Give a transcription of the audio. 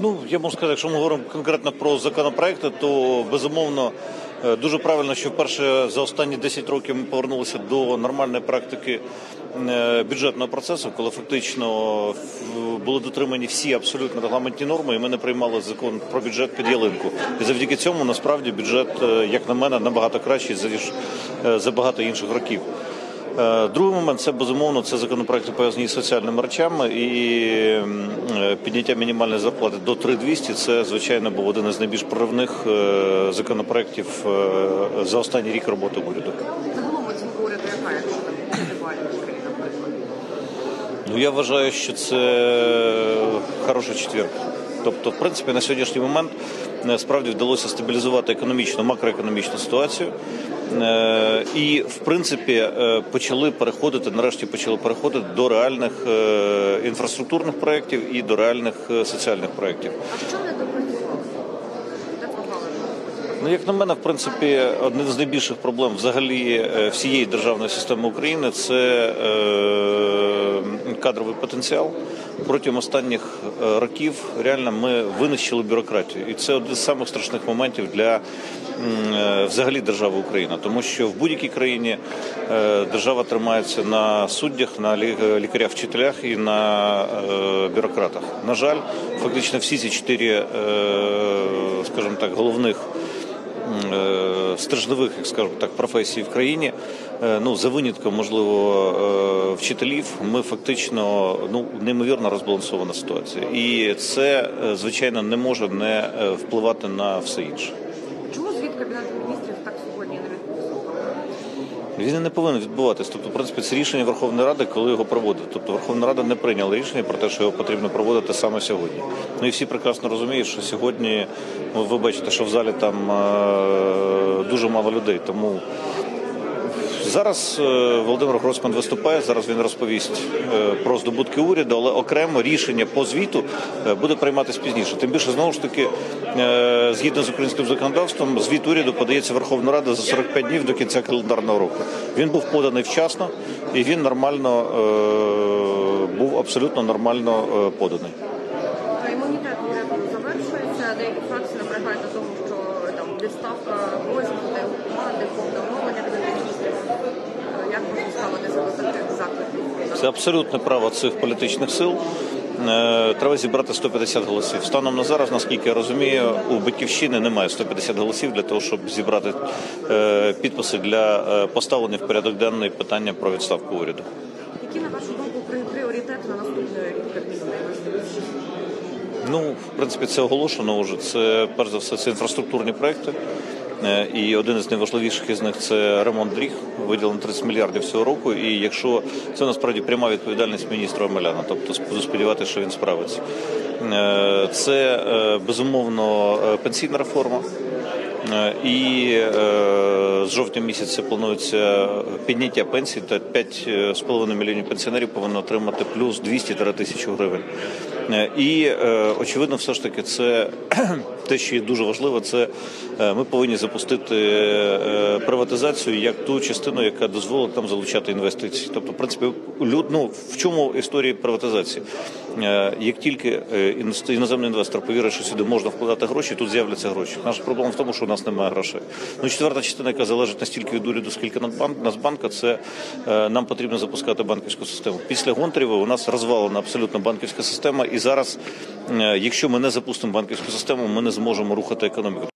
Ну, я можу сказати, якщо ми говоримо конкретно про законопроекти, то безумовно е, дуже правильно, що вперше за останні 10 років ми повернулися до нормальної практики е, бюджетного процесу, коли фактично були дотримані всі абсолютно регламентні норми, і ми не приймали закон про бюджет під ялинку. І завдяки цьому насправді бюджет, е, як на мене, набагато кращий ніж за багато інших років. Е, Другий момент це безумовно це законопроекти пов'язані з соціальними речами і е, підняття мінімальної зарплати до 3200 Це звичайно був один із найбільш проривних е, законопроєктів е, за останній рік роботи уряду. Загалом оцінку уряду яка, якщо там п'яти балів Україна, наприклад? Ну я вважаю, що це хороший четвер. Тобто, в принципі, на сьогоднішній момент справді вдалося стабілізувати економічну, макроекономічну ситуацію. Е, І, в принципі, е, почали переходити, нарешті почали переходити до реальних е, інфраструктурних проєктів і до реальних е, соціальних проєктів. А в чому не допрацювали? Де? Ну, як на мене, в принципі, один з найбільших проблем взагалі е, всієї державної системи України це е, кадровий потенціал. Протягом останніх е, років реально ми винищили бюрократію, і це один з самих страшних моментів для е, взагалі держави Україна, тому що в будь-якій країні е, держава тримається на суддях, на лікарях, вчителях і на бюрократах. На жаль, фактично всі ці чотири, скажімо так, головних стержневих, як так, професій в країні. Е, Ну за винятком, можливо, е, вчителів, ми фактично ну неймовірно розбалансована ситуація, і це е, звичайно не може не впливати на все інше. Чому звіт Кабінету міністрів так сьогодні не? Він не повинен відбуватись. Тобто, в принципі, це рішення Верховної Ради, коли його проводить. Тобто Верховна Рада не прийняла рішення про те, що його потрібно проводити саме сьогодні. Ну і всі прекрасно розуміють, що сьогодні ви бачите, що в залі там дуже мало людей. Тому зараз е, Володимир Гройсман виступає. Зараз він розповість е, про здобутки уряду, але окремо рішення по звіту е, буде прийматися пізніше. Тим більше знову ж таки, згідно з українським законодавством, звіт уряду подається в Верховну Раду за 45 днів до кінця календарного року. Він був поданий вчасно і він нормально був абсолютно нормально поданий. Імунітет завершується. Деякі фракції наполягають на тому, що там відставка його команди, повне Як можна ставитися до таких закликів? Це абсолютне право цих політичних сил. Е, Треба зібрати 150 голосів. Станом на зараз, наскільки я розумію, у батьківщини немає 150 голосів для того, щоб зібрати е, підписи для е, поставлення в порядок денний питання про відставку уряду. Які, на вашу думку, пріоритети на наступний Ну, в принципі, це оголошено вже. Це перш за все це інфраструктурні проекти. Е, І один із найважливіших із них це ремонт доріг, виділено 30 мільярдів цього року. І якщо це насправді пряма відповідальність міністра Омеляна, тобто сподіватися, що він справиться. Е, Це е, безумовно пенсійна реформа. І з жовтня місяця планується підняття пенсій, та 5,5 мільйонів пенсіонерів повинно отримати плюс 200 тисяч гривень. І е, очевидно, все ж таки, це те, що є дуже важливо, це е, ми повинні запустити е, приватизацію як ту частину, яка дозволить нам залучати інвестиції. Тобто, в принципі, ну, в чому історія приватизації? Як тільки іноземний інвестор повірить, що сюди можна вкладати гроші, тут з'являться гроші. Наша проблема в тому, що у нас немає грошей. Ну, четверта частина, яка залежить не стільки від уряду, скільки Нацбанк- Нацбанка, це нам потрібно запускати банківську систему. Після Гонтарєва у нас розвалена абсолютно банківська система, і зараз, е, якщо ми не запустимо банківську систему, ми не зможемо рухати економіку.